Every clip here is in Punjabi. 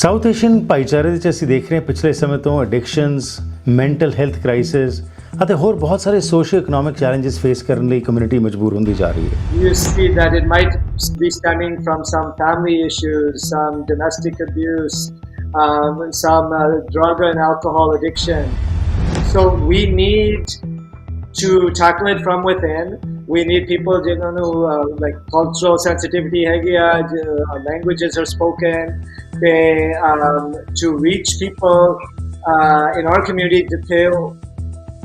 ਸਾਊਥ ਏਸ਼ੀਅਨ ਭਾਈਚਾਰੇ ਵਿੱਚ ਅਸੀਂ ਦੇਖ ਰਹੇ ਹਾਂ ਪਿਛਲੇ ਸਮੇਂ ਤੋਂ ਐਡਿਕਸ਼ਨਸ ਮੈਂਟਲ ਹੈਲਥ ਕ੍ਰਾਈਸਿਸ ਅਤੇ ਹੋਰ ਬਹੁਤ ਸਾਰੇ ਸੋਸ਼ੀਓ ਇਕਨੋਮਿਕ ਚੈਲੰਜਸ ਫੇਸ ਕਰਨ ਲਈ ਕਮਿਊਨਿਟੀ ਮਜਬੂਰ ਹੁੰਦੀ ਜਾ ਰਹੀ ਹੈ you see that it might be stemming from some family issues, some domestic abuse, um, some uh, drug and alcohol addiction. So we need to tackle it from within. we need people ਜਿਨ੍ਹਾਂ ਨੂੰ ਲਾਈਕ ਕਲਚਰਲ ਸੈਂਸਿਟੀਵਿਟੀ ਹੈਗੀ ਆ ਲੈਂਗੁਏਜਸ ਆਰ ਸਪੋਕਨ ਤੇ to reach people in our community ਜਿੱਥੇ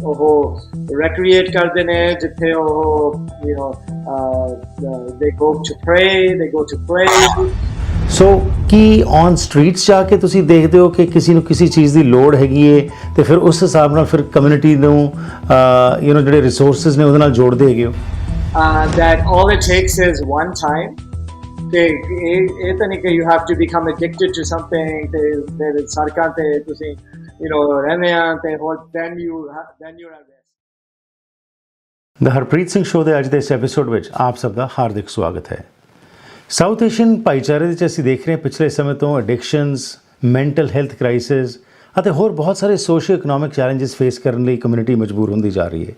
ਉਹ recreate ਕਰਦੇ ਨੇ ਜਿੱਥੇ ਉਹ ਯੂ نو ਦੇ go to pray they go to play so Ki on streets ਜਾ ਕੇ ਤੁਸੀਂ ਦੇਖਦੇ ਹੋ ਕਿ ਕਿਸੇ ਨੂੰ ਕਿਸੇ ਚੀਜ਼ ਦੀ ਲੋੜ ਹੈਗੀ ਏ ਤੇ ਫਿਰ ਉਸ ਹਿਸਾਬ ਨਾਲ ਫਿਰ ਕਮਿਊਨਿਟੀ ਨੂੰ ਯੂ نو ਜਿਹੜੇ ਰਿਸੋਰਸਸ ਨੇ ਉਹਦੇ ਨਾਲ ਜੋੜਦੇ ਹੈਗੇ ਹੋ uh, that all it takes is one time. ਤੇ ਇਹ ਇਹ ਤਾਂ ਨਹੀਂ ਕਿ you have to become addicted to something. ਤੇ ਤੇ ਸੜਕਾਂ ਤੇ ਤੁਸੀਂ you know ਰਹਿੰਦੇ ਆ ਤੇ ਹੋਰ then you ha- then you're at Harpreet Singh show ਦੇ ਅੱਜ ਦੇ ਇਸ ਐਪੀਸੋਡ ਵਿੱਚ ਆਪ ਸਭ ਦਾ ਹਾਰਦਿਕ ਸਵਾਗਤ ਹੈ। ਸਾਊਥ ਏਸ਼ੀਅਨ ਭਾਈਚਾਰੇ ਵਿੱਚ ਅਸੀਂ ਦੇਖ ਰਹੇ ਹਾਂ ਪਿਛਲੇ ਸਮੇਂ ਤੋਂ ਐਡਿਕਸ਼ਨਸ ਮੈਂਟਲ ਹੈਲਥ ਕ੍ਰਾਈਸਿਸ ਅਤੇ ਹੋਰ ਬਹੁਤ ਸਾਰੇ ਸੋਸ਼ੀਓ ਇਕਨੋਮਿਕ ਚੈਲੰਜਸ ਫੇਸ ਕਰਨ ਲਈ ਕਮਿਊਨਿਟੀ ਮਜਬੂਰ ਹੁੰਦੀ ਜਾ ਰਹੀ ਹੈ।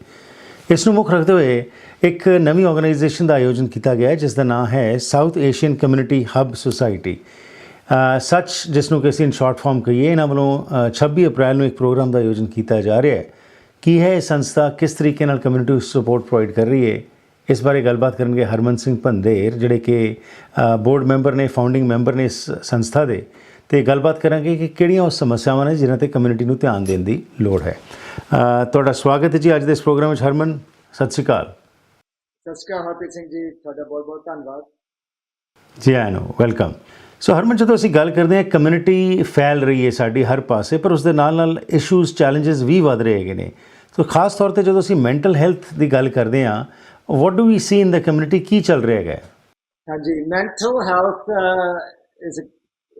ਇਸ ਨੂੰ ਮੁੱਖ ਰੱਖਦੇ ਹੋਏ ਇੱਕ ਨਵੀਂ ਆਰਗੇਨਾਈਜੇਸ਼ਨ ਦਾ ਆਯੋਜਨ ਕੀਤਾ ਗਿਆ ਹੈ ਜਿਸ ਦਾ ਨਾਮ ਹੈ South Asian community hub society ਸੱਚ ਜਿਸ ਨੂੰ ਕਿ ਅਸੀਂ ਸ਼ਾਰਟ ਫਾਰਮ ਕਹੀਏ ਇਹਨਾਂ ਵੱਲੋਂ ਅ, 26 ਅਪ੍ਰੈਲ ਨੂੰ ਇੱਕ ਪ੍ਰੋਗਰਾਮ ਦਾ ਆਯੋਜਨ ਕੀਤਾ ਜਾ ਰਿਹਾ ਹੈ। ਕੀ ਹੈ ਇਹ ਸੰਸਥਾ? ਕਿਸ ਤਰੀਕੇ ਨਾਲ ਕਮਿਊਨਿਟੀ ਸਪੋਰਟ ਪ੍ਰੋਵਾਈਡ ਕਰ ਰਹੀ ਹੈ? ਇਸ ਬਾਰੇ ਗੱਲਬਾਤ ਕਰਨਗੇ ਹਰਮਨ ਸਿੰਘ ਭੰਦੇਰ ਜਿਹੜੇ ਕਿ ਬੋਰਡ ਮੈਂਬਰ ਨੇ ਫਾਊਂਡਿੰਗ ਮੈਂਬਰ ਨੇ ਇਸ ਸੰਸਥਾ ਦੇ। ਤੇ ਗੱਲਬਾਤ ਕਰਾਂਗੇ ਕਿ ਕਿਹੜੀਆਂ ਉਹ ਸਮੱਸਿਆਵਾਂ ਨੇ ਜਿਨ੍ਹਾਂ ਤੇ ਕਮਿਊਨਿਟੀ ਨੂੰ ਧਿਆਨ ਦੇਣ ਦੀ ਲੋੜ ਹੈ। ਅ, ਤੁਹਾਡਾ ਸਵਾਗਤ ਹੈ ਜੀ ਅੱਜ ਦੇ ਇਸ ਪ੍ਰੋਗਰਾਮ ਵਿੱਚ। ਹਰਮਨ ਸਤਿ ਸ਼੍ਰੀ ਅਕਾਲ। ਸਤਿ ਸ਼੍ਰੀ ਅਕਾਲ ਹਰਪ੍ਰੀਤ ਸਿੰਘ ਜੀ ਤੁਹਾਡਾ ਬਹੁਤ ਬਹੁਤ ਧੰਨਵਾਦ। ਜੀ ਆਇਆਂ ਨੂੰ ਵੈਲਕਮ। ਸੋ ਹਰਮਨ ਜਦੋਂ ਅਸੀਂ ਗੱਲ ਕਰਦੇ ਹਾਂ ਕਮਿਊਨਿਟੀ ਫੈਲ ਰਹੀ ਹੈ ਸਾਡੀ ਹਰ ਪਾਸੇ ਪਰ ਉਸ ਦੇ ਨਾਲ ਨਾਲ ਇਸ਼ੂਜ਼ ਚੈਲੰਜਸ ਵੀ ਵਧ ਰਹੇ ਹੈਗੇ ਨੇ। ਸੋ ਖਾਸ ਤੌਰ ਤੇ ਜਦੋਂ ਅਸੀਂ ਮੈਂਟਲ ਹੈਲਥ ਦੀ ਗੱਲ ਕਰਦੇ ਹਾਂ what do we see in the community ਕੀ ਚੱਲ ਰਿਹਾ ਹੈਗਾ? ਹਾਂਜੀ ਮੈਂਟਲ ਹੈਲਥ ਇਜ਼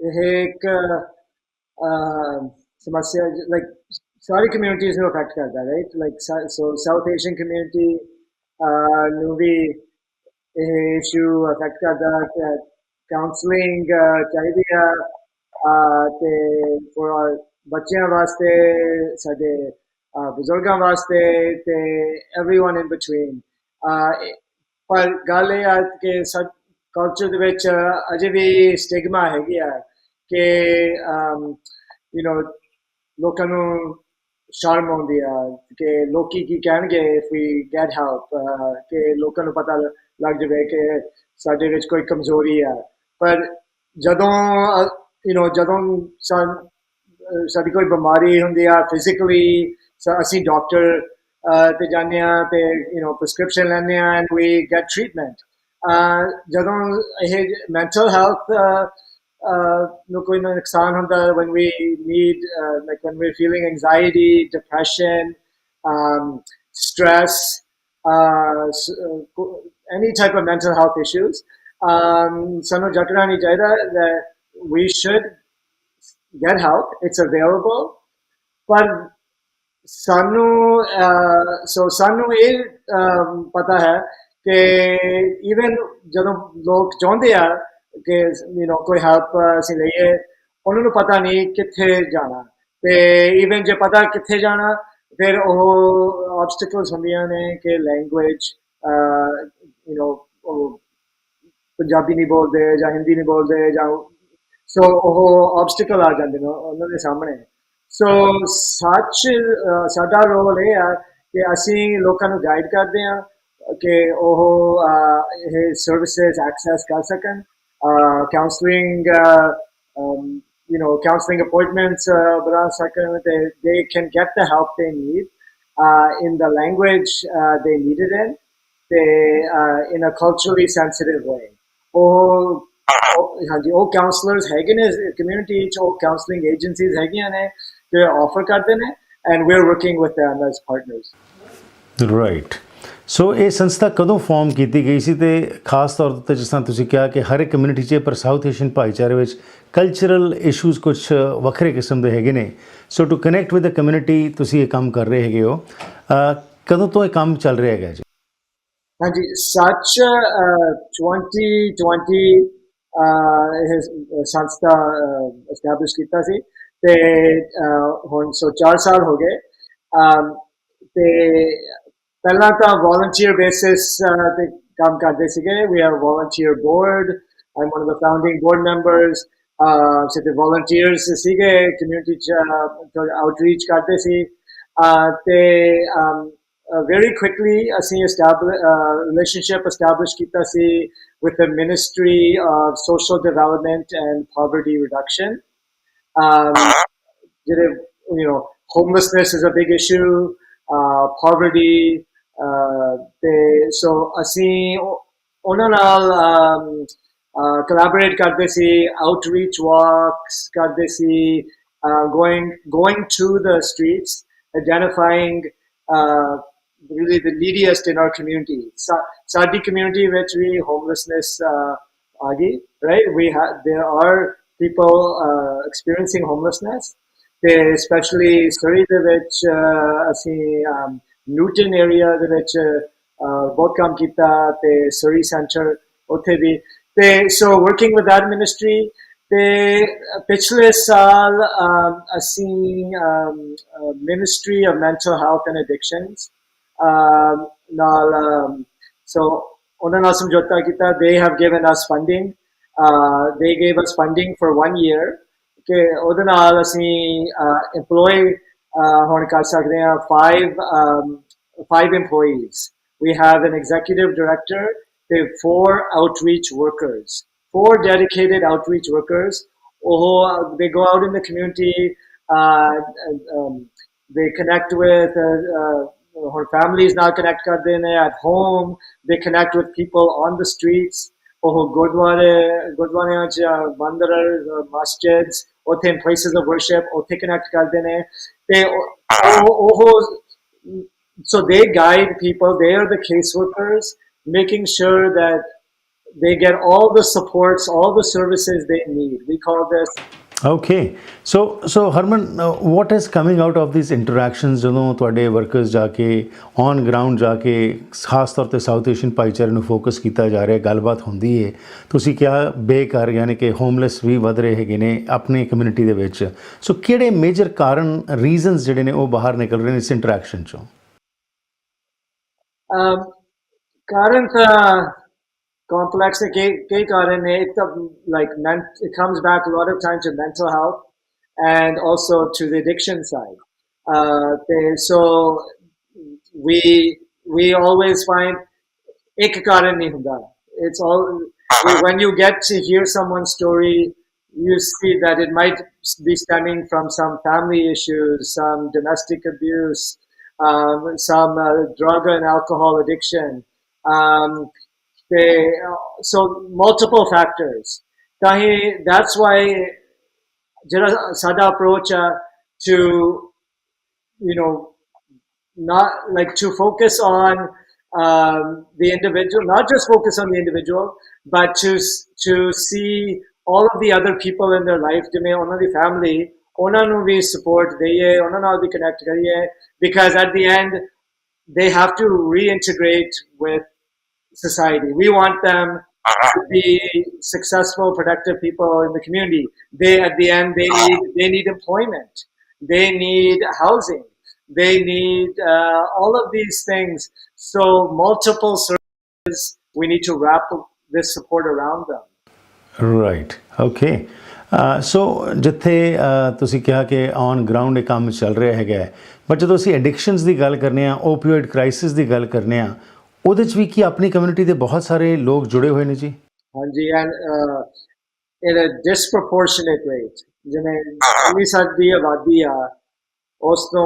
ਇਹ ਇੱਕ ਅਹ, ਸਮੱਸਿਆ ਲਾਈਕ ਸਾਰੀ ਕਮਿਊਨਿਟੀਜ਼ ਨੂੰ ਅਫੈਕਟ ਕਰਦਾ right like so South Asian community ਨੂੰ ਵੀ ਇਹ ਇਸ਼ੂ ਅਫੈਕਟ ਕਰਦਾ ਕਾਉਂਸਲਿੰਗ ਚਾਹੀਦੀ ਆ ਅਹ, ਤੇ for ਬੱਚਿਆਂ ਵਾਸਤੇ ਸਾਡੇ ਅਹ, ਬਜ਼ੁਰਗਾਂ ਵਾਸਤੇ ਤੇ एवरीवन in between ਅਹ, ਪਰ ਗੱਲ ਇਹ ਆ ਕਿ ਕਲਚਰ ਦੇ ਵਿੱਚ ਅਜੇ ਵੀ ਸਟਿਗਮਾ ਹੈਗੀ ਆ ਕਿ ਯੂ نو ਲੋਕਾਂ ਨੂੰ ਸ਼ਰਮ ਆਉਂਦੀ ਆ ਕਿ ਲੋਕੀ ਕੀ ਕਹਿਣਗੇ if we get help ਅਹ, ਕਿ ਲੋਕਾਂ ਨੂੰ ਪਤਾ ਲੱਗ ਜਾਵੇ ਕਿ ਸਾਡੇ ਵਿੱਚ ਕੋਈ ਕਮਜ਼ੋਰੀ ਆ ਪਰ ਜਦੋਂ ਯੂ نو ਜਦੋਂ ਸਾ- ਅਹ ਸਾਡੀ ਕੋਈ ਬਿਮਾਰੀ ਹੁੰਦੀ ਆ ਫਿਜ਼ੀਕਲੀ ਅਸੀਂ ਡਾਕਟਰ ਤੇ ਜਾਂਦੇ ਆ ਤੇ ਯੂ نو ਪ੍ਰੈਸਕ੍ਰਿਪਸ਼ਨ ਲੈਂਦੇ ਆ ਐਂਡ ਵੀ ਗੈਟ ਟ੍ਰੀਟਮੈਂਟ ਜਦੋਂ ਇਹ ਮੈਂਟਲ ਹੈਲਥ ਨੂੰ ਕੋਈ ਨੁਕਸਾਨ ਹੁੰਦਾ when we need uh, like when we're feeling anxiety depression um, stress uh, s- uh, co- any type of mental health issues um, ਸਾਨੂੰ ਜਕੜਾ ਨਹੀਂ ਚਾਹੀਦਾ that we should get help it's available ਪਰ ਸਾਨੂੰ ਸੋ ਸਾਨੂੰ ਇਹ ਅਮ, ਪਤਾ ਹੈ ਕਿ ਇਵਨ ਜਦੋਂ ਲੋਕ ਚਾਹੁੰਦੇ ਆ ਕਿ ਯੂ ਕੋਈ ਹੈਲਪ ਅਸੀਂ ਲਈਏ ਉਹਨਾਂ ਨੂੰ ਪਤਾ ਨਹੀਂ ਕਿੱਥੇ ਜਾਣਾ। ਤੇ ਇਵਨ ਜੇ ਪਤਾ ਕਿੱਥੇ ਜਾਣਾ, ਫਿਰ ਉਹ ਆਬਸਟੈਕਲਸ ਹੁੰਦੀਆਂ ਨੇ ਕਿ ਲੈਂਗੁਏਜ ਯੂ نو ਪੰਜਾਬੀ ਨਹੀਂ ਬੋਲਦੇ ਜਾਂ ਹਿੰਦੀ ਨਹੀਂ ਬੋਲਦੇ ਜਾਂ ਸੋ ਉਹ ਆਬਸਟੈਕਲ ਆ ਜਾਂਦੇ ਨੇ ਉਹਨਾਂ ਦੇ ਸਾਹਮਣੇ। ਸੋ ਸੱਚ ਸਾਡਾ ਰੋਲ ਇਹ ਆ ਕਿ ਅਸੀਂ ਲੋਕਾਂ ਨੂੰ ਗਾਈਡ ਕਰਦੇ ਆ ਕਿ ਉਹ ਇਹ ਸਰਵਿਸਿਜ਼ ਐਕਸੈਸ ਕਰ ਸਕਣ। counselling you know counseling appointments uh, ਬਣਾ ਸਕਣ ਤੇ they can get the help they need uh, in the language uh, they need it in ਤੇ uh, in a culturally sensitive way ਉਹ ਉਹ- ਹਾਂਜੀ ਉਹ ਕਾਉਂਸਲਰਸ ਹੈਗੇ ਨੇ ਕਮਿਊਨਿਟੀ ਚ ਉਹ ਕਾਉਂਸਲਿੰਗ ਏਜੰਸੀਜ਼ ਹੈਗੀਆਂ ਨੇ ਤੇ ਆਫਰ ਕਰਦੇ ਨੇ and we are working with them as partners right ਸੋ ਇਹ ਸੰਸਥਾ ਕਦੋਂ ਫਾਰਮ ਕੀਤੀ ਗਈ ਸੀ ਤੇ ਖਾਸ ਤੌਰ ਤੇ ਜਿਸ ਤਰ੍ਹਾਂ ਤੁਸੀਂ ਕਿਹਾ ਕਿ ਹਰ ਇੱਕ ਕਮਿਊਨਿਟੀ 'ਚ ਪਰ ਸਾਊਥ ਏਸ਼ੀਅਨ ਭਾਈਚਾਰੇ ਵਿੱਚ ਕਲਚਰਲ ਇਸ਼ੂਜ਼ ਕੁਝ ਵੱਖਰੇ ਕਿਸਮ ਦੇ ਹੈਗੇ ਨੇ। So to connect with the community ਤੁਸੀਂ ਇਹ ਕੰਮ ਕਰ ਰਹੇ ਹੈਗੇ ਹੋ। ਕਦੋਂ ਤੋਂ ਇਹ ਕੰਮ ਚੱਲ ਰਿਹਾ ਹੈਗਾ ਜੀ? ਹਾਂਜੀ, ਸੱਚ 2020 ਇਹ ਸੰਸਥਾ ਐਸਟੈਬਲਿਸ਼ ਕੀਤਾ ਸੀ ਤੇ ਹੁਣ ਸੋ 4 ਸਾਲ ਹੋ ਗਏ। ਤੇ ਪਹਿਲਾਂ ਤਾਂ volunteer basis uh, ਤੇ ਕੰਮ ਕਰਦੇ ਸੀਗੇ we are a volunteer board I'm one of the founding board members uh, so the volunteers ਸੀਗੇ community ਚ uh, outreach ਕਰਦੇ ਸੀ uh, ਤੇ um, uh, very quickly ਅਸੀਂ establish uh, relationship establish ਕੀਤਾ ਸੀ with the Ministry of Social Development and Poverty Reduction um, ਜਿਹੜੇ you know homelessness is a big issue uh, poverty uh, ਤੇ so ਅਸੀਂ ਉਹ- ਉਹਨਾਂ ਨਾਲ um, uh, collaborate ਕਰਦੇ ਸੀ outreach walks ਕਰਦੇ ਸੀ uh, going going to the streets identifying uh, really the neediest in our community Sa- ਸਾਡੀ community ਵਿੱਚ ਵੀ homelessness uh, ਆ ਗਈ right we have there are people uh, experiencing homelessness ਤੇ ਸਪੈਸ਼ਲੀ ਸਰੀ ਦੇ ਵਿੱਚ ਅਹ, ਅਸੀਂ um, ਨਿਊਟਨ ਏਰੀਆ ਦੇ ਵਿੱਚ ਅਹ, ਬਹੁਤ ਕੰਮ ਕੀਤਾ ਤੇ ਸਰੀ ਸੈਂਟਰ ਉੱਥੇ ਵੀ ਤੇ so working with that ministry ਤੇ ਪਿਛਲੇ ਸਾਲ um, ਅਸੀਂ ministry of mental health and addictions um, ਨਾਲ um, so ਉਹਨਾਂ ਨਾਲ ਸਮਝੌਤਾ ਕੀਤਾ they have given us funding uh, they gave us funding for one year ਕਿ ਉਹਦੇ ਨਾਲ ਅਸੀਂ EMPLOY ਹੁਣ ਕਰ ਸਕਦੇ ਹਾਂ five um, five employees we have an executive director ਤੇ four outreach workers four dedicated outreach workers ਉਹ they go out in the community uh, um, they connect with uh, uh, her families now connect ਕਰਦੇ ਨੇ at home they connect with people on the streets ਉਹ ਗੁਰਦੁਆਰੇ ਗੁਰਦੁਆਰਿਆਂ ਚ ਮੰਦਰ or ten places of worship, होते connect करते हैं they oh, so they guide people, they are the caseworkers, making sure that they get all the supports, all the services they need. We call this okay so so Harman what is coming out of these interactions ਜਦੋਂ ਤੁਹਾਡੇ ਵਰਕਰਸ ਜਾ ਕੇ ਔਨ ਗਰਾਊਂਡ ਜਾ ਕੇ, ਖਾਸ ਤੌਰ ਤੇ ਸਾਊਥ ਏਸ਼ੀਅਨ ਭਾਈਚਾਰੇ ਨੂੰ ਫੋਕਸ ਕੀਤਾ ਜਾ ਰਿਹਾ, ਗੱਲਬਾਤ ਹੁੰਦੀ ਹੈ ਤੁਸੀਂ ਕਿਹਾ ਬੇਕਾਰ ਯਾਨੀ ਕਿ ਹੋਮਲੈਸ ਵੀ ਵਧ ਰਹੇ ਹੈਗੇ ਨੇ ਆਪਣੀ ਕਮਿਊਨਿਟੀ ਦੇ ਵਿੱਚ। ਸੋ ਕਿਹੜੇ ਮੇਜਰ ਕਾਰਨ ਰੀਜ਼ਨਸ ਜਿਹੜੇ ਨੇ ਉਹ ਬਾਹਰ ਨਿਕਲ ਰਹੇ ਨੇ ਇਸ ਇੰਟਰੈਕਸ਼ਨ ਚੋਂ? ਕਾਰਨ ਤਾਂ complex like कई कई कारण है एक तो like it comes back lot of time to mental health and so we addiction side so we we when you get to hear someone's story you see that it might be stemming from some family issues some domestic abuse um, some uh, drug and alcohol addiction. Um, they, so multiple factors ਤਾਂ ਹੀ that's why ਜਿਹੜਾ ਸਾਡਾ approach ਆ to you know not like to focus on um, the individual, not just focus on the individual, but to to see all of the other people in their life, ਜਿਵੇਂ ਉਹਨਾਂ ਦੀ family, ਉਹਨਾਂ ਨੂੰ ਵੀ support ਦਈਏ, ਉਹਨਾਂ ਨਾਲ ਵੀ connect ਕਰੀਏ, because at the end they have to reintegrate with society. We want them to be successful, productive people in the community. They at the end they need they need employment, they need housing, they need uh, all of these things. So multiple services we need to wrap this support around them. Right okay so ਜਿੱਥੇ ਅਹ, ਤੁਸੀਂ ਕਿਹਾ ਕਿ ਔਨ ਗਰਾਊਂਡ ਇਹ ਕੰਮ ਚੱਲ ਰਿਹਾ ਹੈਗਾ ਹੈ, ਬਟ ਜਦੋਂ ਅਸੀਂ ਐਡਿਕਸ਼ਨਸ ਦੀ ਗੱਲ ਕਰਨੇ ਆ ਓਪੀਓਇਡ ਕ੍ਰਾਈਸਿਸ ਦੀ ਗੱਲ ਕਰਨੇ ਆ ਉਹਦੇ 'ਚ ਵੀ ਕੀ ਆਪਣੀ ਕਮਿਊਨਿਟੀ ਦੇ ਬਹੁਤ ਸਾਰੇ ਲੋਕ ਜੁੜੇ ਹੋਏ ਨੇ ਜੀ and uh, in a disproportionate rate. ਜਿਵੇਂ ਜਿੰਨੀ ਸਾਡੀ ਆਬਾਦੀ ਆ ਉਸ ਤੋਂ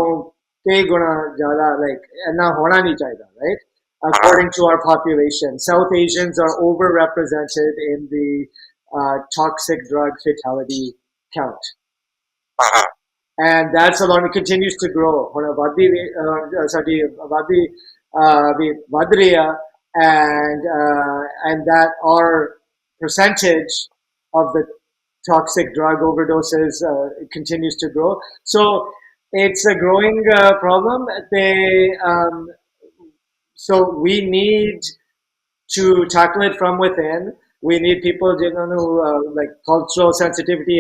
ਕਈ ਗੁਣਾ ਜ਼ਿਆਦਾ ਲਾਈਕ ਇੰਨਾ ਹੋਣਾ ਨਹੀਂ ਚਾਹੀਦਾ right according to our population south asians are overrepresented in the uh, toxic drug fatality count and that's alarming. It continues to grow. ਹੁਣ ਆਬਾਦੀ ਵੀ uh, ਸਾਡੀ ਆਬਾਦੀ Uh, with Vadriya, and uh, and that our percentage of the toxic drug overdoses uh, continues to grow. So it's a growing problem. They um, so we need to tackle it from within. We need people, you know, who, uh, like cultural sensitivity,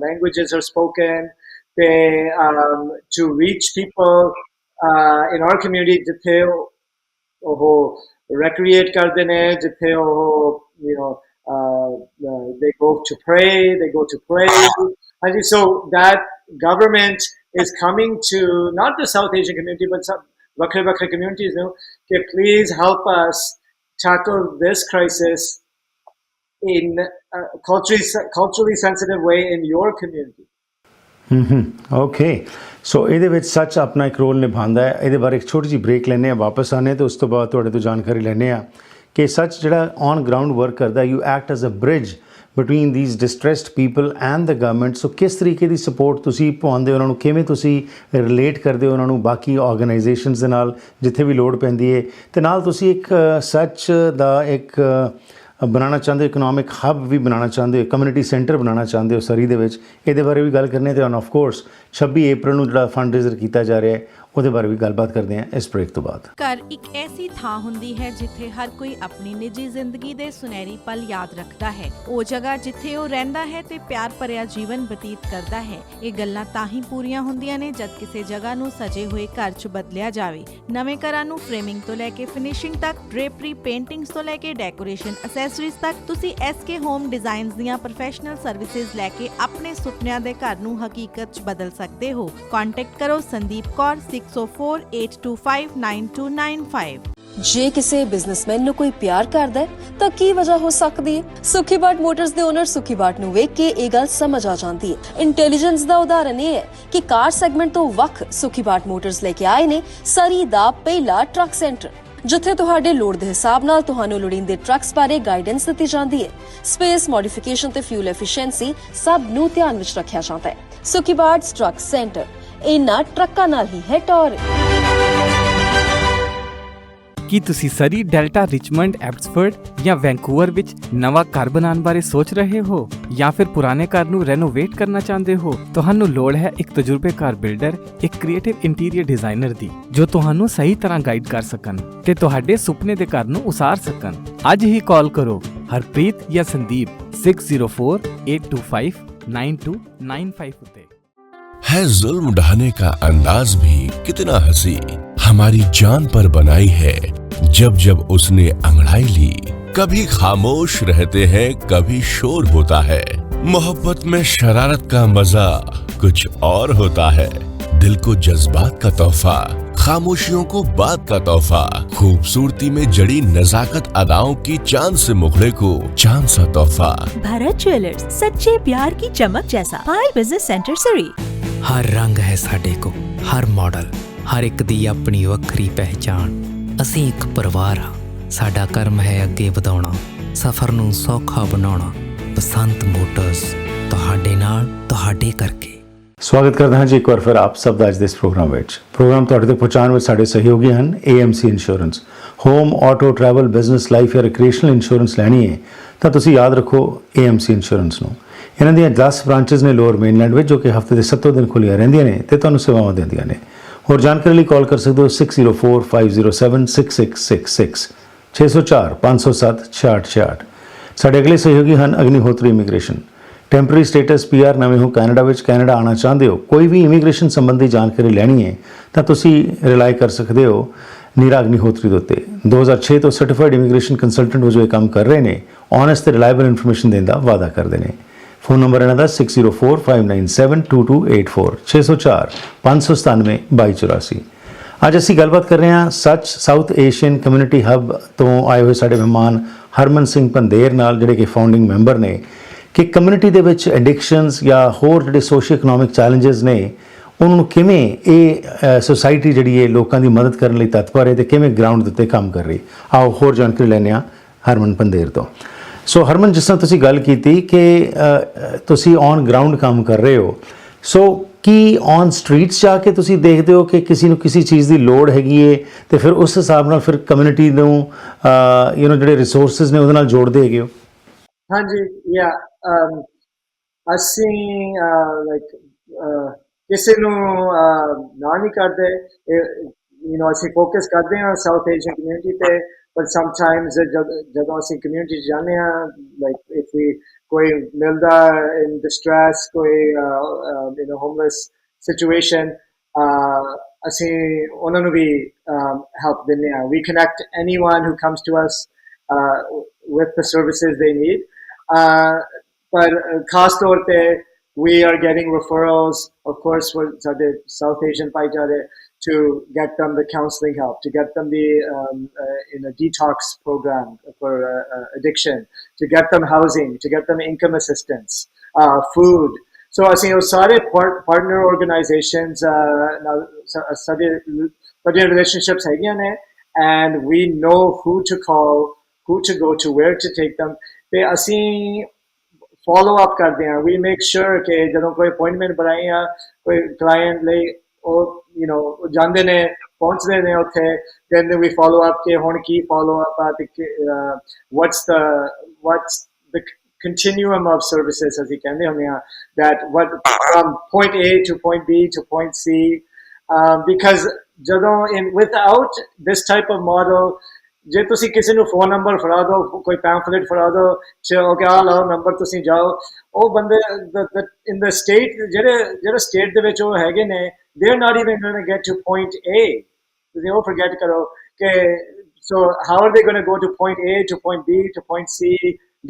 languages are spoken, they, um, to reach people uh, in our community ਜਿੱਥੇ ਉਹ- ਉਹ recreate ਕਰਦੇ ਨੇ ਜਿੱਥੇ ਉਹ you know uh, uh, they go to pray they go to play and so that government is coming to not the South Asian community but some ਵੱਖਰੇ ਵੱਖਰੇ communities ਨੂੰ ਕਿ please help us tackle this crisis in a culturally culturally sensitive way in your community Hmm okay so ਇਹਦੇ ਵਿੱਚ ਸੱਚ ਆਪਣਾ ਇੱਕ ਰੋਲ ਨਿਭਾਉਂਦਾ ਹੈ। ਇਹਦੇ ਬਾਰੇ ਇੱਕ ਛੋਟੀ ਜਿਹੀ ਬ੍ਰੇਕ ਲੈਂਦੇ ਆ ਵਾਪਸ ਆਨੇ ਤੇ ਉਸ ਤੋਂ ਬਾਅਦ ਤੁਹਾਡੇ ਤੋਂ ਜਾਣਕਾਰੀ ਲੈਂਦੇ ਆ ਕਿ ਸੱਚ ਜਿਹੜਾ ਔਨ ਗਰਾਊਂਡ ਵਰਕ ਕਰਦਾ you act as a bridge between these distressed people and the government so ਕਿਸ ਤਰੀਕੇ ਦੀ ਸਪੋਰਟ ਤੁਸੀਂ ਪਾਉਂਦੇ ਹੋ ਉਹਨਾਂ ਨੂੰ? ਕਿਵੇਂ ਤੁਸੀਂ ਰਿਲੇਟ ਕਰਦੇ ਹੋ ਉਹਨਾਂ ਨੂੰ ਬਾਕੀ ਆਰਗੇਨਾਈਜੇਸ਼ਨਸ ਦੇ ਨਾਲ, ਜਿੱਥੇ ਵੀ ਲੋੜ ਪੈਂਦੀ ਹੈ? ਤੇ ਨਾਲ ਤੁਸੀਂ ਇੱਕ ਸੱਚ ਦਾ ਇੱਕ ਬਣਾਉਣਾ ਚਾਹੁੰਦੇ ਹੋ ਇਕਨੋਮਿਕ ਹੱਬ ਵੀ ਬਣਾਉਣਾ ਚਾਹੁੰਦੇ ਹੋ ਕਮਿਊਨਿਟੀ ਸੈਂਟਰ ਬਣਾਉਣਾ ਚਾਹੁੰਦੇ ਹੋ ਸਰੀ ਦੇ ਵਿੱਚ, ਇਹਦੇ ਬਾਰੇ ਵੀ ਗੱਲ ਕਰਨੀ ਹੈ ਤੇ ਆਨ ਆਫ ਕੋਰਸ 26 ਅਪ੍ਰੈਲ ਨੂੰ ਜਿਹੜਾ ਫੰਡ ਰੇਜ਼ਰ ਕੀਤਾ ਜਾ ਰਿਹਾ ਹੈ ਉਹਦੇ ਬਾਰੇ ਵੀ ਗੱਲਬਾਤ ਕਰਦੇ ਹਾਂ ਇਸ ਬ੍ਰੇਕ ਤੋਂ ਬਾਅਦ। ਘਰ ਇੱਕ ਐਸੀ ਥਾਂ ਹੁੰਦੀ ਹੈ ਜਿੱਥੇ ਹਰ ਕੋਈ ਆਪਣੀ ਨਿੱਜੀ ਜ਼ਿੰਦਗੀ ਦੇ ਸੁਨਹਿਰੀ ਪਲ ਯਾਦ ਰੱਖਦਾ ਹੈ। ਉਹ ਜਗ੍ਹਾ ਜਿੱਥੇ ਉਹ ਰਹਿੰਦਾ ਹੈ ਤੇ ਪਿਆਰ ਭਰਿਆ ਜੀਵਨ ਬਤੀਤ ਕਰਦਾ ਹੈ। ਇਹ ਗੱਲਾਂ ਤਾਂ ਹੀ ਪੂਰੀਆਂ ਹੁੰਦੀਆਂ ਨੇ ਜਦ ਕਿਸੇ ਜਗ੍ਹਾ ਨੂੰ ਸਜੇ ਹੋਏ ਘਰ 'ਚ ਬਦਲਿਆ ਜਾਵੇ। ਨਵੇਂ ਘਰਾਂ ਨੂੰ ਫਰੇਮਿੰਗ ਤੋਂ ਲੈ ਕੇ ਫਿਨਿਸ਼ਿੰਗ ਤੱਕ ਡ੍ਰੇਪਰੀ ਪੇਂਟਿੰਗਸ ਤੋਂ ਲੈ ਕੇ ਡੈਕੋਰੇਸ਼ਨ ਅਸੈਸਰੀਜ਼ ਤੱਕ, ਤੁਸੀਂ SK ਹੋਮ ਡਿਜ਼ਾਈਨਸ ਦੀਆਂ ਪ੍ਰੋਫੈਸ਼ਨਲ ਸਰਵਿਸਿਜ਼ ਲੈ ਕੇ ਆਪਣੇ ਸੁਪਨਿਆਂ ਦੇ ਘਰ ਨੂੰ ਹਕੀਕਤ 'ਚ ਬਦਲ ਸਕਦੇ ਹੋ। ਕੰਟੈਕਟ ਕਰੋ ਸੰਦੀਪ ਕੌਰ 6048259295 ਜੇ ਕਿਸੇ ਬਿਜ਼ਨਸਮੈਨ ਨੂੰ ਕੋਈ ਪਿਆਰ ਕਰਦਾ ਹੈ, ਤਾਂ ਕੀ ਵਜ੍ਹਾ ਹੋ ਸਕਦੀ ਹੈ? ਸੁਖੀਬਾਟ ਮੋਟਰਸ ਦੇ ਓਨਰ ਸੁਖੀਬਾਟ ਨੂੰ ਵੇਖ ਕੇ ਇਹ ਗੱਲ ਸਮਝ ਆ ਜਾਂਦੀ ਹੈ। ਇੰਟੈਲੀਜੈਂਸ ਦਾ ਉਦਾਹਰਣ ਇਹ ਹੈ ਕਿ ਕਾਰ ਸੈਗਮੈਂਟ ਤੋਂ ਵੱਖ ਸੁਖੀਬਾਟ ਮੋਟਰਸ ਲੈ ਕੇ ਆਏ ਨੇ ਸਰੀ ਦਾ ਪਹਿਲਾ ਟਰੱਕ ਸੈਂਟਰ ਜਿੱਥੇ ਤੁਹਾਡੇ ਲੋੜ ਦੇ ਹਿਸਾਬ ਨਾਲ ਤੁਹਾਨੂੰ ਲੋੜੀਂਦੇ ਟਰੱਕਸ ਬਾਰੇ ਗਾਈਡੈਂਸ ਦਿੱਤੀ ਜਾਂਦੀ ਹੈ। ਸਪੇਸ ਮੋਡੀਫਿਕੇਸ਼ਨ ਤੇ ਫਿਊਲ ਐਫੀਸ਼ੀਐਂਸੀ ਸਭ ਨੂੰ ਧਿਆਨ ਵਿੱਚ ਰੱਖਿਆ ਜਾਂਦਾ ਹੈ। ਸੁਖੀਬਾਟ ਟਰੱਕ ਸੈਂਟਰ ਇਹਨਾਂ ਟਰੱਕਾਂ ਨਾਲ ਹੀ ਹੈ ਟੌਰ। ਕੀ ਤੁਸੀਂ ਸਰੀ, ਡੈਲਟਾ, ਰਿਚਮੰਡ, ਐਬਸਫੋਰਡ ਜਾਂ ਵੈਂਕੂਵਰ ਵਿੱਚ ਨਵਾਂ ਘਰ ਬਣਾਉਣ ਬਾਰੇ ਸੋਚ ਰਹੇ ਹੋ ਜਾਂ ਫਿਰ ਪੁਰਾਣੇ ਘਰ ਨੂੰ ਰੈਨੋਵੇਟ ਕਰਨਾ ਚਾਹੁੰਦੇ ਹੋ? ਤੁਹਾਨੂੰ ਲੋੜ ਹੈ ਇੱਕ ਤਜਰਬੇਕਾਰ ਬਿਲਡਰ, ਇੱਕ ਕ੍ਰੀਏਟਿਵ ਇੰਟੀਰੀਅਰ ਡਿਜ਼ਾਈਨਰ ਦੀ, ਜੋ ਤੁਹਾਨੂੰ ਸਹੀ ਤਰ੍ਹਾਂ ਗਾਈਡ ਕਰ ਸਕਣ ਤੇ ਤੁਹਾਡੇ ਸੁਪਨੇ ਦੇ ਘਰ ਨੂੰ ਉਸਾਰ ਸਕਣ। ਅੱਜ ਹੀ ਕਾਲ ਕਰੋ ਹਰਪ੍ਰੀਤ ਜਾਂ ਸੰਦੀਪ 6048259295 ਉੱਤੇ। है जुल्म ढाने का अंदाज भी कितना हँसी। हमारी जान पर बनाई है, जब जब उसने अंगड़ाई ली, कभी खामोश रहते हैं, कभी शोर होता है। मोहब्बत में शरारत का मज़ा कुछ और होता है। दिल को जज्बात का तोहफा, खामोशियों को बात का तोहफा, खूबसूरती में जड़ी नजाकत अदाओं की चाँद से मुखड़े को चाँद सा तोहफा। भारत ज्वेलर्स, सच्चे प्यार की चमक जैसा। पायल बिज़नेस सेंटर सरी ਹਰ ਰੰਗ ਹੈ ਸਾਡੇ ਕੋ ਹਰ ਮਾਡਲ, ਹਰ ਇੱਕ ਦੀ ਆਪਣੀ ਵੱਖਰੀ ਪਹਿਚਾਣ। ਅਸੀਂ ਇੱਕ ਪਰਿਵਾਰ ਹਾਂ। ਸਾਡਾ ਕਰਮ ਹੈ ਅੱਗੇ ਵਧਾਉਣਾ, ਸਫ਼ਰ ਨੂੰ ਸੌਖਾ ਬਣਾਉਣਾ। ਬਸੰਤ ਮੋਟਰਸ, ਤੁਹਾਡੇ ਨਾਲ, ਤੁਹਾਡੇ ਕਰਕੇ। ਸਵਾਗਤ ਕਰਦਾ ਹਾਂ ਜੀ ਇੱਕ ਵਾਰ ਫਿਰ ਆਪ ਸਭ ਦਾ ਅੱਜ ਦੇ ਇਸ ਪ੍ਰੋਗਰਾਮ ਵਿੱਚ। ਪ੍ਰੋਗਰਾਮ ਤੁਹਾਡੇ ਤੱਕ ਪਹੁੰਚਾਉਣ ਵਿੱਚ ਸਾਡੇ ਸਹਿਯੋਗੀ ਹਨ AMC insurance home auto travel business life ਜਾਂ ਰਿਕ੍ਰੀਏਸ਼ਨਲ ਇੰਸ਼ੋਰੈਂਸ ਲੈਣੀ ਹੈ, ਤਾਂ ਤੁਸੀਂ ਯਾਦ ਰੱਖੋ AMC ਇੰਸ਼ੋਰੈਂਸ ਨੂੰ। ਇਹਨਾਂ ਦੀਆਂ 10 ਬ੍ਰਾਂਚਸ ਨੇ ਲੋਅਰ ਮੇਨਲੈਂਡ ਵਿੱਚ ਜੋ ਕਿ ਹਫ਼ਤੇ ਦੇ 7 ਦਿਨ ਖੁੱਲੀਆਂ ਰਹਿੰਦੀਆਂ ਨੇ ਤੇ ਤੁਹਾਨੂੰ ਸੇਵਾਵਾਂ ਦਿੰਦੀਆਂ ਨੇ। ਹੋਰ ਜਾਣਕਾਰੀ ਲਈ ਕਾਲ ਕਰ ਸਕਦੇ ਹੋ 6045076666 604 507 6666 ਸਾਡੇ ਅਗਲੇ ਸਹਿਯੋਗੀ ਹਨ Agnihotri immigration temporary status PR ਨਵੇਂ ਹੋ ਕੈਨੇਡਾ ਵਿੱਚ, ਕੈਨੇਡਾ ਆਉਣਾ ਚਾਹੁੰਦੇ ਹੋ, ਕੋਈ ਵੀ ਇਮੀਗ੍ਰੇਸ਼ਨ ਸੰਬੰਧੀ ਜਾਣਕਾਰੀ ਲੈਣੀ ਹੈ, ਤਾਂ ਤੁਸੀਂ ਰਿਲਾਈ ਕਰ ਸਕਦੇ ਹੋ ਨੀਰਾ ਅਗਨੀਹੋਤਰੀ ਦੇ ਉੱਤੇ। 2006 ਤੋਂ ਸਰਟੀਫਾਈਡ ਇਮੀਗ੍ਰੇਸ਼ਨ ਕੰਸਲਟੈਂਟ ਵਜੋਂ ਇਹ ਕੰਮ ਕਰ ਰਹੇ ਨੇ ਓਨੈਸਟ ਤੇ ਰਿਲਾਇਬਲ ਇਨਫੋਰਮੇਸ਼ਨ ਦੇਣ ਦਾ ਵਾਅਦਾ ਕਰਦੇ ਨੇ। ਫੋਨ ਨੰਬਰ ਇਹਨਾਂ ਦਾ 6045972284 604 597 2284 ਅੱਜ ਅਸੀਂ ਗੱਲਬਾਤ ਕਰ ਰਹੇ ਹਾਂ ਸੱਚ ਸਾਊਥ ਏਸ਼ੀਅਨ ਕਮਿਊਨਿਟੀ ਹੱਬ ਤੋਂ ਆਏ ਹੋਏ ਸਾਡੇ ਮਹਿਮਾਨ ਹਰਮਨ ਸਿੰਘ ਪੰਦੇਰ ਨਾਲ, ਜਿਹੜੇ ਕਿ ਫਾਊਂਡਿੰਗ ਮੈਂਬਰ ਨੇ, ਕਿ ਕਮਿਊਨਿਟੀ ਦੇ ਵਿੱਚ ਐਡਿਕਸ਼ਨਸ ਜਾਂ ਹੋਰ ਜਿਹੜੇ ਸੋਸ਼ੀਓ ਇਕਨੋਮਿਕ ਚੈਲੰਜਸ ਨੇ, ਉਹਨਾਂ ਨੂੰ ਕਿਵੇਂ ਇਹ ਸੋਸਾਇਟੀ ਜਿਹੜੀ ਹੈ ਲੋਕਾਂ ਦੀ ਮਦਦ ਕਰਨ ਲਈ ਤਤਪਰ ਹੈ ਤੇ ਕਿਵੇਂ ਗਰਾਊਂਡ ਦੇ ਉੱਤੇ ਕੰਮ ਕਰ ਰਹੀ ਆਓ ਹੋਰ ਜਾਣਕਾਰੀ ਲੈਂਦੇ ਹਾਂ ਹਰਮਨ ਪੰਦੇਰ ਤੋਂ। ਸੋ ਹਰਮਨ ਜਿਸ ਤਰ੍ਹਾਂ ਤੁਸੀਂ ਗੱਲ ਕੀਤੀ ਕਿ ਅ, ਅ, ਤੁਸੀਂ ਔਨ ਗਰਾਊਂਡ ਕੰਮ ਕਰ ਰਹੇ ਹੋ ਸੋ ਕੀ ਔਨ ਸਟਰੀਟਸ ਜਾ ਕੇ ਤੁਸੀਂ ਦੇਖਦੇ ਹੋ ਕਿ ਕਿਸੇ ਨੂੰ ਕਿਸੇ ਚੀਜ਼ ਦੀ ਲੋੜ ਹੈਗੀ ਏ ਤੇ ਫਿਰ ਉਸ ਹਿਸਾਬ ਨਾਲ ਫਿਰ ਕਮਿਊਨਿਟੀ ਨੂੰ ਯੂ نو ਜਿਹੜੇ ਰਿਸੋਰਸਸ ਨੇ ਉਹਦੇ ਨਾਲ ਜੋੜਦੇ ਹੈਗੇ ਹੋ ਹਾਂਜੀ ਯਾ ਅਸੀਂ ਲਾਈਕ ਕਿਸੇ ਨੂੰ uh, ਨਾ ਨਹੀਂ ਕਰਦੇ ਯੂ نو ਅਸੀਂ ਫੋਕਸ ਕਰਦੇ ਹਾਂ ਸਾਊਥ ਏਸ਼ੀਅਨ ਕਮਿਊਨਿਟੀ ਤੇ but sometimes जब ਜਦੋਂ ਅਸੀਂ community 'ਚ ਜਾਂਦੇ ਹਾਂ like if we ਕੋਈ ਮਿਲਦਾ in distress ਕੋਈ uh, uh, you know homeless situation uh, ਅਸੀਂ ਉਹਨਾਂ ਨੂੰ ਵੀ um, help ਦਿੰਦੇ ਹਾਂ we connect anyone who comes to us uh, with the services they need uh, ਪਰ ਖਾਸ ਤੌਰ ਤੇ we are getting referrals, of course, for the South Asian Paijare to get them the counseling help, to get them the um, uh, in a detox program for uh, uh, addiction, to get them housing, to get them income assistance, uh, food. So I think ਸਾਰੇ part, partner organizations uh, ਨਾਲ ਸ- ਸਾਡੇ ਸਾਡੇ relationships ਹੈਗੀਆਂ ਨੇ and we know who to call, who to go to, where to take them. ਤੇ ਅਸੀਂ ਫੋਲੋ ਅਪ ਕਰਦੇ ਹਾਂ ਵੀ ਮੇਕ ਸ਼ੋਰ ਕਿ ਜਦੋਂ ਕੋਈ ਅਪਾਇੰਟਮੈਂਟ ਬਣਾਈ ਆ ਕੋਈ ਕਲਾਇੰਟ ਲਈ ਉਹ ਯੂ نو ਜਾਂਦੇ ਨੇ ਪਹੁੰਚਦੇ ਨੇ ਉੱਥੇ then we follow up ਕਿ ਹੁਣ ਕੀ follow up ਆ ਤੇ uh, what's the what's the continuum of services ਅਸੀਂ ਕਹਿੰਦੇ ਹੁੰਦੇ ਆ that what from point A to point B to point C um, because ਜਦੋਂ in without this type of model ਜੇ ਤੁਸੀਂ ਕਿਸੇ ਨੂੰ ਫੋਨ ਨੰਬਰ ਫੜਾ ਦਿਓ, ਕੋਈ ਪੈਂਫਲੇਟ ਫੜਾ ਦਿਓ ਚਲੋ ਕਿ ਆ ਲਓ ਨੰਬਰ ਤੁਸੀਂ ਜਾਓ। ਉਹ ਬੰਦੇ ਇਨ ਦ ਸਟੇਟ ਜਿਹੜੇ ਜਿਹੜੇ ਸਟੇਟ ਦੇ ਵਿੱਚ ਉਹ ਹੈਗੇ ਨੇ they are not even going to get to point A. ਤੁਸੀਂ ਉਹ ਫੋਰਗੇਟ ਕਰੋ ਕਿ ਸੋ how are they going to go to point A, to point B, to point C,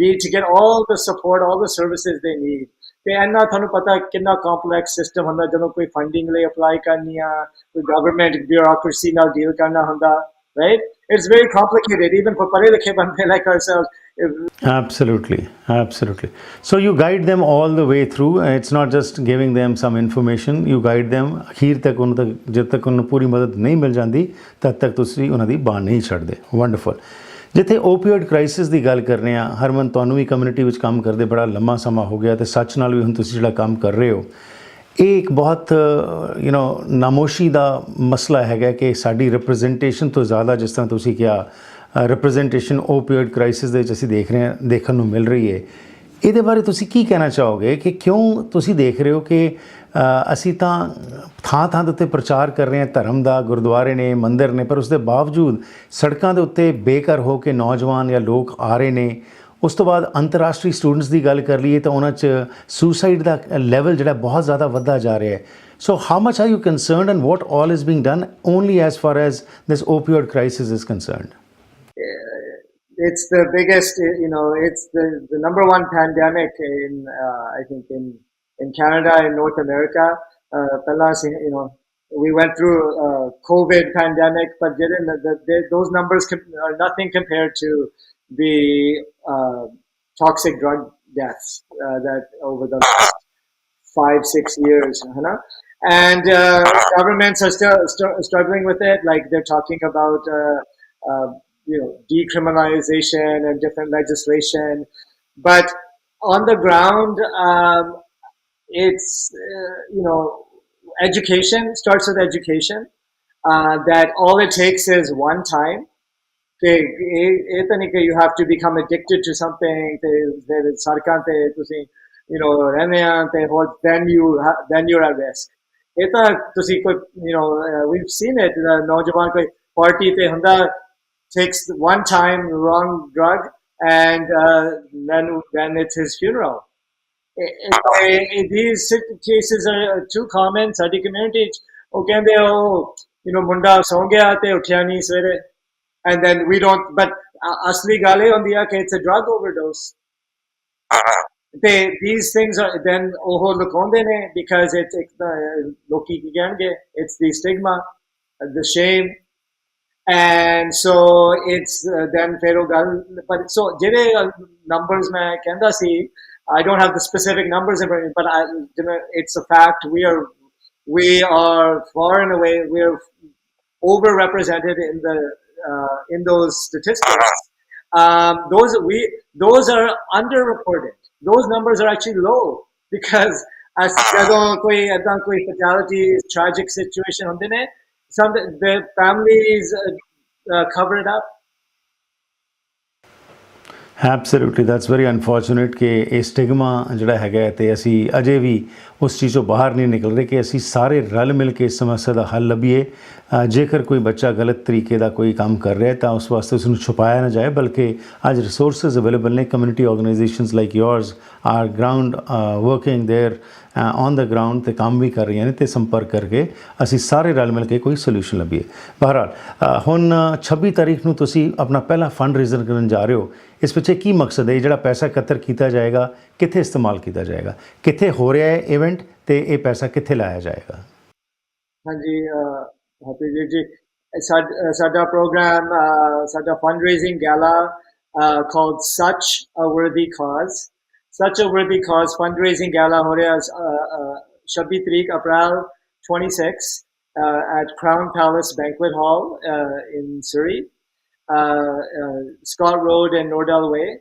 D, to get all the support, all the services they need? ਤੇ ਇੰਨਾ ਤੁਹਾਨੂੰ ਪਤਾ ਕਿੰਨਾ ਕੰਪਲੈਕਸ ਸਿਸਟਮ ਹੁੰਦਾ, ਜਦੋਂ ਕੋਈ ਫੰਡਿੰਗ ਲਈ ਅਪਲਾਈ ਕਰਨੀ ਆ, ਕੋਈ ਗਵਰਨਮੈਂਟ ਬਿਊਰੋਕ੍ਰੇਸੀ ਨਾਲ ਡੀਲ ਕਰਨਾ ਹੁੰਦਾ right it's very complicated even for ਪੜ੍ਹੇ ਲਿਖੇ ਬੰਦੇ like ourselves if Absolutely, absolutely. So you guide them all the way through. It's not just giving them some information. You guide them ਅਖੀਰ ਤੱਕ ਉਹਨਾਂ ਤੱਕ ਜਦ ਤੱਕ ਉਹਨਾਂ ਨੂੰ ਪੂਰੀ ਮਦਦ ਨਹੀਂ ਮਿਲ ਜਾਂਦੀ ਤਦ ਤੱਕ ਤੁਸੀਂ ਉਹਨਾਂ ਦੀ ਬਾਹ ਨਹੀਂ ਛੱਡਦੇ ਵੰਡਰਫੁਲ ਜਿੱਥੇ ਓਪੀਓਇਡ ਕ੍ਰਾਈਸਿਸ ਦੀ ਗੱਲ ਕਰਨੇ ਆ ਹਰਮਨ ਤੁਹਾਨੂੰ ਵੀ ਕਮਿਊਨਿਟੀ ਵਿੱਚ ਕੰਮ ਕਰਦੇ ਬੜਾ ਲੰਮਾ ਸਮਾਂ ਹੋ ਗਿਆ ਤੇ ਸੱਚ ਨਾਲ ਵੀ ਹੁਣ ਤੁਸੀਂ ਜਿਹੜਾ ਕੰਮ ਕਰ ਰਹੇ ਹੋ ਇਹ ਇੱਕ ਬਹੁਤ ਯੂ نو ਨਾਮੋਸ਼ੀ ਦਾ ਮਸਲਾ ਹੈਗਾ ਕਿ ਸਾਡੀ ਰਿਪਰੈਜ਼ੈਂਟੇਸ਼ਨ ਤੋਂ ਜ਼ਿਆਦਾ ਜਿਸ ਤਰ੍ਹਾਂ ਤੁਸੀਂ ਕਿਹਾ ਰਿਪਰੈਜ਼ੈਂਟੇਸ਼ਨ ਓਪੀਓਇਡ ਕ੍ਰਾਈਸਿਸ ਦੇ ਵਿੱਚ ਅਸੀਂ ਦੇਖ ਰਹੇ ਹਾਂ, ਦੇਖਣ ਨੂੰ ਮਿਲ ਰਹੀ ਹੈ। ਇਹਦੇ ਬਾਰੇ ਤੁਸੀਂ ਕੀ ਕਹਿਣਾ ਚਾਹੋਗੇ ਕਿ ਕਿਉਂ ਤੁਸੀਂ ਦੇਖ ਰਹੇ ਹੋ ਕਿ ਅਸੀਂ ਤਾਂ ਥਾਂ ਥਾਂ ਦੇ ਉੱਤੇ ਪ੍ਰਚਾਰ ਕਰ ਰਹੇ ਹਾਂ, ਧਰਮ ਦਾ, ਗੁਰਦੁਆਰੇ ਨੇ, ਮੰਦਿਰ ਨੇ, ਪਰ ਉਸ ਦੇ ਬਾਵਜੂਦ ਸੜਕਾਂ ਦੇ ਉੱਤੇ ਬੇਘਰ ਹੋ ਕੇ ਨੌਜਵਾਨ ਜਾਂ ਲੋਕ ਆ ਰਹੇ ਨੇ ਉਸ ਤੋਂ ਬਾਅਦ ਅੰਤਰਰਾਸ਼ਟਰੀ ਸਟੂਡੈਂਟਸ ਦੀ ਗੱਲ ਕਰ ਲਈਏ ਤਾਂ ਉਹਨਾਂ 'ਚ ਸੁਸਾਈਡ ਦਾ ਲੈਵਲ ਜਿਹੜਾ ਬਹੁਤ ਜ਼ਿਆਦਾ ਵੱਧਦਾ ਜਾ ਰਿਹਾ ਹੈ so how much are you concerned and what all is being done only as far as this opioid crisis is concerned it's the biggest you know it's the, the number one pandemic in uh, i think in in canada and north america uh, ਪਹਿਲਾਂ ਅਸੀਂ, you know we went through uh, covid pandemic but didn't the, the, those numbers com- are nothing compared to the uh, toxic drug deaths uh, that over the last five six years you know? and uh, governments are still st- struggling with it. Like they're talking about uh, uh, you know decriminalization and different legislation. But on the ground um, it's uh, you know education starts with education uh, that all it takes is one time ਇਹ ਇਹ ਤਾਂ ਨਹੀਂ ਕਿ you have to become addicted to something ਤੇ ਫਿਰ ਸੜਕਾਂ ਤੇ ਤੁਸੀਂ you know ਰਹਿੰਦੇ ਆ ਤੇ ਹੋਰ then you ha- then you're at risk ਇਹ ਤਾਂ ਤੁਸੀਂ ਕੋਈ you know uh, we've seen it uh, ਨੌਜਵਾਨ ਕੋਈ ਪਾਰਟੀ ਤੇ ਹੁੰਦਾ takes one time the wrong drug and uh, then then it's his funeral it, it, it, these cases are too common ਸਾਡੀ community 'ਚ ਉਹ ਕਹਿੰਦੇ ਉਹ you know ਮੁੰਡਾ ਸੌਂ ਗਿਆ ਤੇ ਉੱਠਿਆ ਨਹੀਂ ਸਵੇਰੇ and then we don't. But uh, Asli Gale on the it's a drug overdose. Uh-huh. They these things are then oho lukonde ne because it's the loki it's the stigma, the shame, and so it's uh, then pero gal but so jere uh, numbers ma kenda si i don't have the specific numbers but it's a fact we are we are far and away we are overrepresented in the uh, in those statistics. Um, those we those are underreported. Those numbers are actually low because as ਜਦੋਂ ਕੋਈ ਏਦਾਂ ਕੋਈ fatality tragic situation ਹੁੰਦੇ ਨੇ some the families uh, uh, cover it up absolutely that's very unfortunate ਕਿ ਇਹ ਸਟਿਗਮਾ ਜਿਹੜਾ ਹੈਗਾ ਹੈ ਤੇ ਅਸੀਂ ਅਜੇ ਵੀ ਉਸ ਚੀਜ਼ ਤੋਂ ਬਾਹਰ ਨਹੀਂ ਨਿਕਲ ਰਹੇ ਕਿ ਅਸੀਂ ਸਾਰੇ ਰਲ ਮਿਲ ਕੇ ਇਸ ਸਮੱਸਿਆ ਦਾ ਹੱਲ ਲੱਭੀਏ ਅ, ਜੇਕਰ ਕੋਈ ਬੱਚਾ ਗਲਤ ਤਰੀਕੇ ਦਾ ਕੋਈ ਕੰਮ ਕਰ ਰਿਹਾ ਹੈ ਤਾਂ ਉਸ ਵਾਸਤੇ ਉਸ ਨੂੰ ਛੁਪਾਇਆ ਨਾ ਜਾਏ ਬਲਕਿ ਅੱਜ ਰਿਸੋਰਸਸ ਅਵੇਲੇਬਲ ਨੇ community organisations like yours are ground working there on the ground ਤੇ ਕੰਮ ਵੀ ਕਰ ਰਹੀਆਂ ਨੇ ਤੇ ਸੰਪਰਕ ਕਰਕੇ ਅਸੀਂ ਸਾਰੇ ਰਲ ਮਿਲ ਕੇ ਕੋਈ ਸੋਲੂਸ਼ਨ ਲੱਭੀਏ ਬਹਰਹਾਲ ਅ, ਹੁਣ 26 ਤਾਰੀਖ ਨੂੰ ਤੁਸੀਂ ਆਪਣਾ ਪਹਿਲਾ ਫੰਡ ਰੇਜ਼ਰ ਕਰਨ ਜਾ ਰਹੇ ਹੋ ਇਸ ਪਿੱਛੇ ਕੀ ਮਕਸਦ ਹੈ ਇਹ ਜਿਹੜਾ ਪੈਸਾ ਇਕੱਤਰ ਕੀਤਾ ਜਾਏਗਾ ਕਿੱਥੇ ਇਸਤੇਮਾਲ ਕੀਤਾ ਜਾਏਗਾ ਕਿੱਥੇ ਹੋ ਰਿਹਾ ਹੈ ਇਵੈਂਟ ਤੇ ਇਹ ਪੈਸਾ ਕਿੱਥੇ ਲਾਇਆ ਜਾਏਗਾ ਹਾਂਜੀ ਹਰਪ੍ਰੀਤ ਜੀ ਸਾਡਾ ਪ੍ਰੋਗਰਾਮ ਸਾਡਾ ਫੰਡ ਰੇਜ਼ਿੰਗ ਗੈਲਾ ਕਾਲਡ ਸੱਚ ਅ ਵਰਦੀ ਕਾਜ਼ ਸੱਚ ਅ ਵਰਦੀ ਕਾਜ਼ ਫੰਡ ਰੇਜ਼ਿੰਗ ਗੈਲਾ ਹੋ ਰਿਹਾ 26 ਤਰੀਕ April 26 uh, at Crown Palace Banquet Hall uh, in Surrey, uh, uh, Scott Road and Nordell Way.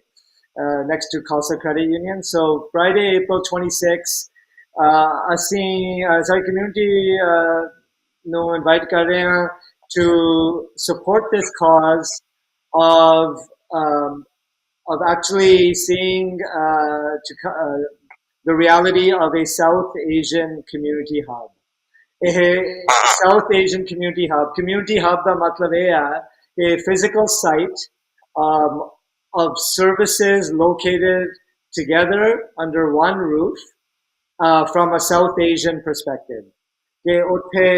uh, next to Khalsa Credit Union so Friday April 26 uh, ਅਸੀਂ uh, ਸਾਡੀ community uh, ਨੂੰ invite ਕਰ ਰਹੇ ਹਾਂ to support this cause of um, of actually seeing uh, to, co- uh, the reality of a South Asian community hub. ਇਹ South Asian community hub, community hub ਦਾ ਮਤਲਬ ਇਹ ਹੈ ਕਿ physical site um, of services located together under one roof uh, from a South Asian perspective. ਕਿ ਉੱਥੇ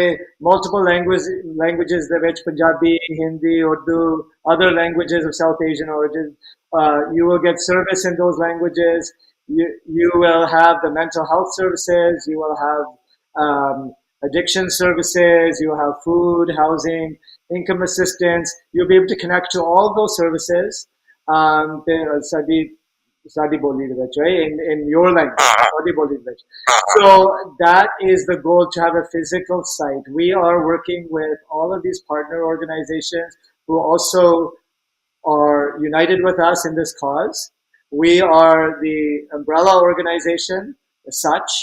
multiple language, languages ਦੇ ਵਿੱਚ Punjabi, Hindi, Urdu, other languages of South Asian origin, uh, you will get service in those languages. You, you will have the mental health services. You will have um, addiction services. You will have food, housing, income assistance. You'll be able to connect to all those services. Um, ਤੇ ਸਾਡੀ ਸਾਡੀ ਬੋਲੀ ਦੇ ਵਿੱਚ right in in your language ਸਾਡੀ ਬੋਲੀ ਦੇ ਵਿੱਚ so that is the goal to have a physical site we are working with all of these partner organizations who also are united with us in this cause we are the umbrella organization as such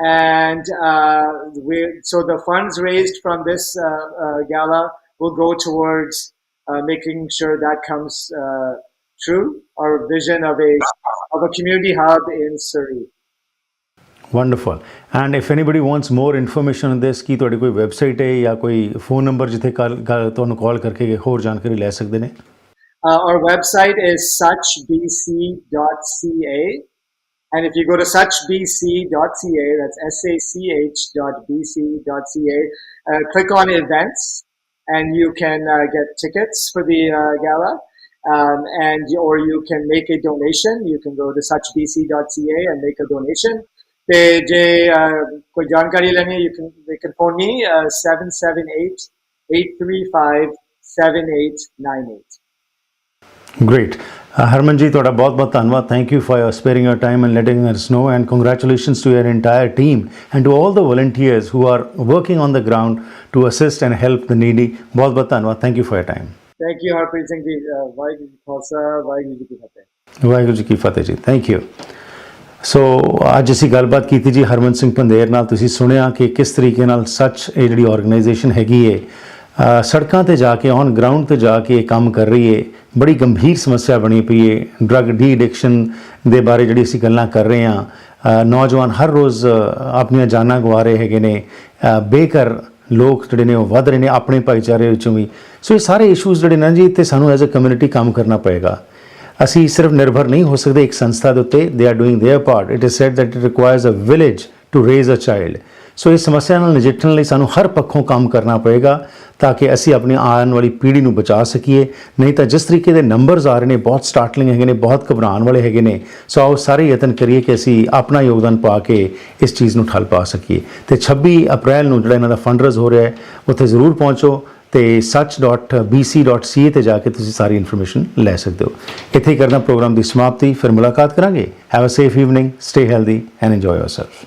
and uh, we so the funds raised from this uh, uh, gala will go towards uh, making sure that comes uh, true our vision of a of a community hub in Surrey wonderful and if anybody wants more information on this ਕੀ ਤੁਹਾਡੀ ਕੋਈ ਵੈਬਸਾਈਟ ਹੈ ਜਾਂ ਕੋਈ ਫੋਨ ਨੰਬਰ ਜਿੱਥੇ ਕੱਲ ਕੱਲ ਤੁਹਾਨੂੰ ਕਾਲ ਕਰਕੇ ਹੋਰ ਜਾਣਕਾਰੀ ਲੈ ਸਕਦੇ ਨੇ Uh, our website is suchbc.ca. And if you go to suchbc.ca, that's S-A-C-H.bc.ca, uh, click on events and you can uh, get tickets for the uh, gala. Um, and or you can make a donation. You can go to suchbc.ca and make a donation. ਤੇ ਜੇ uh, ਕੋਈ ਜਾਣਕਾਰੀ ਲੈਣੀ ਹੈ, you can they can phone me uh, 778 835 7898. Great Harman ji ਤੁਹਾਡਾ ਬਹੁਤ ਬਹੁਤ ਧੰਨਵਾਦ thank you for your sparing your time and letting us know and congratulations to your entire team and to all the volunteers who are working on the ground to assist and help the needy ਬਹੁਤ ਬਹੁਤ ਧੰਨਵਾਦ thank you for time Thank you, Harpreet Singh ji. Uh, Waheguru ji Khalsa Waheguru ਜੀ ਕੀ ਫਤਿਹ ਵਾਹਿਗੁਰੂ ਜੀ ਕੀ ਫਤਿਹ ਜੀ ਥੈਂਕ ਯੂ ਸੋ ਅੱਜ ਅਸੀਂ ਗੱਲਬਾਤ ਕੀਤੀ ਜੀ ਹਰਮਨ ਸਿੰਘ ਪੰਦੇਰ ਨਾਲ ਤੁਸੀਂ ਸੁਣਿਆ ਕਿ ਕਿਸ ਤਰੀਕੇ ਨਾਲ ਸੱਚ ਇਹ ਜਿਹੜੀ ਆਰਗੇਨਾਈਜੇਸ਼ਨ ਹੈਗੀ ਏ ਸੜਕਾਂ ਤੇ ਜਾ ਕੇ ਔਨ ਗਰਾਊਂਡ ਤੇ ਜਾ ਕੇ ਇਹ ਕੰਮ ਕਰ ਰਹੀ ਏ ਬੜੀ ਗੰਭੀਰ ਸਮੱਸਿਆ ਬਣੀ ਪਈ ਏ ਡਰੱਗ ਡੀ ਐਡਿਕਸ਼ਨ ਦੇ ਬਾਰੇ ਜਿਹੜੀ ਅਸੀਂ ਗੱਲਾਂ ਕਰ ਰਹੇ ਹਾਂ ਅ, ਨੌਜਵਾਨ ਹਰ ਰੋਜ਼ ਅ, ਆਪਣੀਆਂ ਜਾਨਾਂ ਗਵਾ ਰਹੇ ਹੈਗੇ ਨੇ ਅ, ਬੇਘਰ ਲੋਕ ਜਿਹੜੇ ਨੇ ਉਹ ਵੱਧ ਰਹੇ ਨੇ ਆਪਣੇ ਭਾਈਚਾਰੇ ਵਿੱਚੋਂ ਵੀ ਸੋ ਇਹ ਸਾਰੇ ਇਸ਼ੂਜ਼ ਜਿਹੜੇ ਨੇ ਜੀ ਤੇ ਸਾਨੂੰ ਐਜ਼ ਅ ਕਮਿਊਨਿਟੀ ਕੰਮ ਕਰਨਾ ਪਏਗਾ ਅਸੀਂ ਸਿਰਫ ਨਿਰਭਰ ਨਹੀਂ ਹੋ ਸਕਦੇ ਇੱਕ ਸੰਸਥਾ ਦੇ ਉੱਤੇ they are doing their part it is said that it requires a village to raise a child so ਇਸ ਸਮੱਸਿਆ ਨਾਲ ਨਜਿੱਠਣ ਲਈ ਸਾਨੂੰ ਹਰ ਪੱਖੋਂ ਕੰਮ ਕਰਨਾ ਪਏਗਾ ਤਾਂ ਕਿ ਅਸੀਂ ਆਪਣੀ ਆਉਣ ਵਾਲੀ ਪੀੜ੍ਹੀ ਨੂੰ ਬਚਾ ਸਕੀਏ। ਨਹੀਂ ਤਾਂ ਜਿਸ ਤਰੀਕੇ ਦੇ ਨੰਬਰਸ ਆ ਰਹੇ ਨੇ, ਬਹੁਤ ਸਟਾਰਟਲਿੰਗ ਹੈਗੇ ਨੇ, ਬਹੁਤ ਘਬਰਾਉਣ ਵਾਲੇ ਹੈਗੇ ਨੇ, ਸੋ ਆਓ ਸਾਰੇ ਯਤਨ ਕਰੀਏ ਕਿ ਅਸੀਂ ਆਪਣਾ ਯੋਗਦਾਨ ਪਾ ਕੇ ਇਸ ਚੀਜ਼ ਨੂੰ ਠੱਲ ਪਾ ਸਕੀਏ। ਤੇ 26 ਅਪ੍ਰੈਲ ਨੂੰ ਜਿਹੜਾ ਇਹਨਾਂ ਦਾ ਫੰਡਰਸ ਹੋ ਰਿਹਾ ਹੈ, ਉੱਥੇ ਜ਼ਰੂਰ ਪਹੁੰਚੋ ਤੇ such.bc.ca ਤੇ ਜਾ ਕੇ ਤੁਸੀਂ ਸਾਰੀ ਇਨਫੋਰਮੇਸ਼ਨ ਲੈ ਸਕਦੇ ਹੋ। ਇੱਥੇ ਹੀ ਕਰਨਾ ਪ੍ਰੋਗਰਾਮ ਦੀ ਸਮਾਪਤੀ, ਫਿਰ ਮੁਲਾਕਾਤ ਕਰਾਂਗੇ। Have a safe evening stay healthy and enjoy yourself